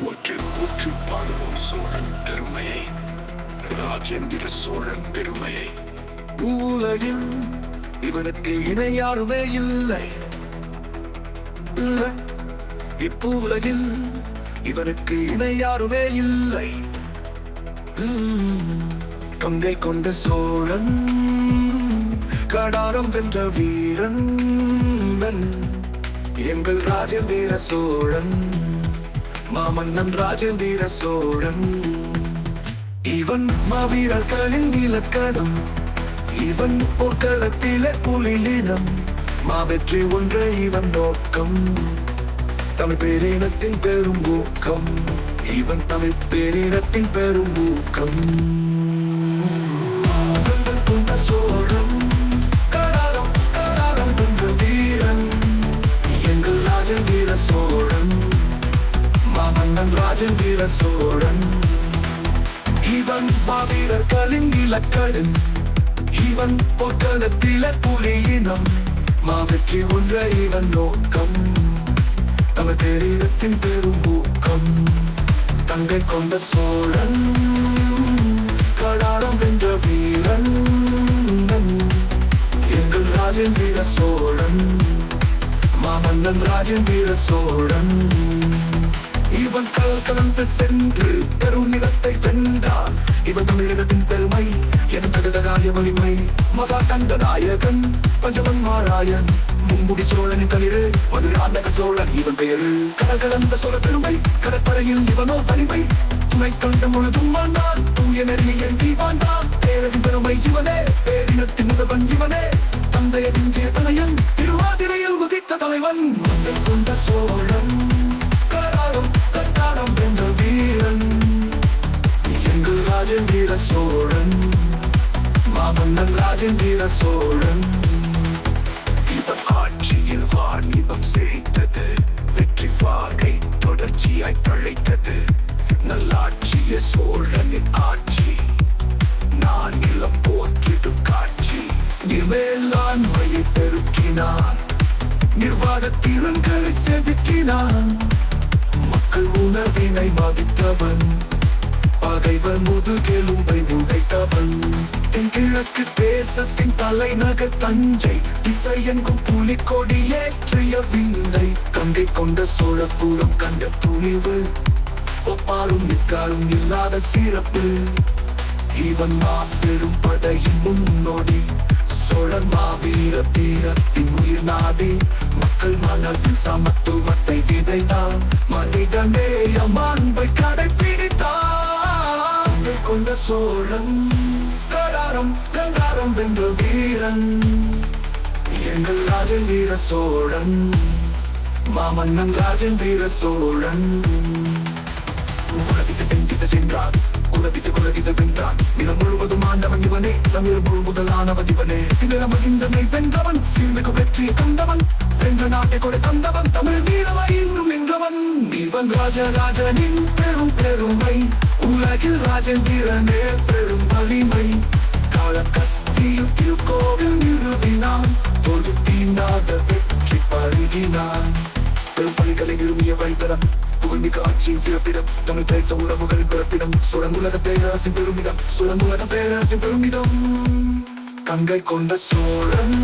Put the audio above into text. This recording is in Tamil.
போற்றி போற்றி பாடுவோம் சோழன் பெருமையை ராஜேந்திர சோழன் பெருமையை. பூலகில் இவனுக்கு இணை யாருமே இல்லை. இப்பூலகில் இவனுக்கு இணை யாருமே இல்லை. கங்கை கொண்ட சோழன் கடாரம் வென்ற வீரன். எங்கள் ராஜேந்திர சோழன். மாமன்னன் ராஜேந்திர சோழன். இவன் மாவீரர்களின் இலக்கணம். இவன் போர்க்களத்திலே புலியினம். மாவெற்றி ஒன்றே இவன் நோக்கம். தமிழ் பேரினத்தின் பெரும் ஊக்கம். இவன் தமிழ் பேரினத்தின் பெரும் ஊக்கம். ராஜேந்திர சோழன். இவன் மாவீரர் கலிங்கில கடன் இவன் பொற்களத்தில புலியினம். மாவெற்றி ஒன்ற இவன் நோக்கம். தம தெரியத்தின் பெரும் ஊக்கம். தங்கை கொண்ட சோழன். கடாரம் வென்ற வீரன். எங்கள் ராஜேந்திர சோழன். மாமன்னன் ராஜேந்திர சோழன். கடல் கடந்து சென்று பெருநிலத்தை வென்றான் இவன் தமிழினத்தின் பெருமை என் தகுதகாய வலிமை மகா கண்டநாயகன் பஞ்சவன் மாராயன் மும்முடி சோழன் களிறு மதுராந்தக சோழன் இவன் பெயரு கடல் கடந்த சோழ பெருமை கடற்கரையில் இவனோ வலிமை. துணை கண்ட முழுதும் வாழ்ந்தான் தூய நெறியில் வாழ்ந்தான் பேரசின் பெருமை இவனே பேரின மாமன்னன் சோழன். இவன் ஆட்சியில் வாணிபம் செழித்தது வெற்றி வாகை தொடர்ச்சியாய் தழைத்தது. நல்லாட்சிய சோழனின் ஆட்சி நான் இளம் போற்றிடும் காட்சி. நிர்மேலாண்மையை பெருக்கினான் நிர்வாக திறன்களை செதுக்கினான். மக்கள் உணர்வினை மதித்தவன் பகைவர் முதுகெலும்பை உடைத்தவன். தென் கிழக்கு தேசத்தின் தலைநகர் தஞ்சை திசையெங்கும் புலிக்கொடி ஏற்றிய விந்தை. கங்கை கொண்ட சோழபுரம் கண்ட துணிவு ஒப்பாரும் நிற்காரும் இல்லாத சிறப்பு. இவன் மாபெரும் படையின் முன்னோடி சோழன் மாவீர தீரத்தின் உயிர் நாடி. மக்கள் மனதில் சமத்துவத்தை விதைத்தான் மனிதநேய மாண்பை கடைபிடித்தான் கொண்ட சோழன் கங்காரம் கங்காரம் வென்ற வீரன். எங்கள் ராஜேந்திர சோழன். மாமன்னன் ராஜேந்திர சோழன். உலகிசை தென்திசை சென்றான். குலதிசை குலதிசை வென்றான். நிலம் முழுவதும் ஆண்டவன் இவனே. தமிழ் முழு முதலானவன் இவனே. சில மகிந்தனை வென்றவன். சீர்மிகு வெற்றியை கண்டவன். வென்ற நாட்டை கொடை தந்தவன். தமிழ் வீரமாய் இன்னும் நின்றவன். இவன் ராஜராஜனின் பெரும் பெருமை. உலகில் ராஜேந்திரனே பெரும் வலிமை. கால கஸ்தியில் திருக்கோவில் நிறுவினான் தோல்வி தீண்டாத வெற்றி பருகினான் பெரும்பணிகளை நிறுவிய வைத்தரம் புகழ்மிக்க ஆட்சியின் சிறப்பிடம் தமிழ் தேச உறவுகளின் பிறப்பிடம் சுரங்குலக பேரரசின் பெருமிதம் சுரங்குலக பேரரசின் பெருமிதம் கங்கை கொண்ட சோழன்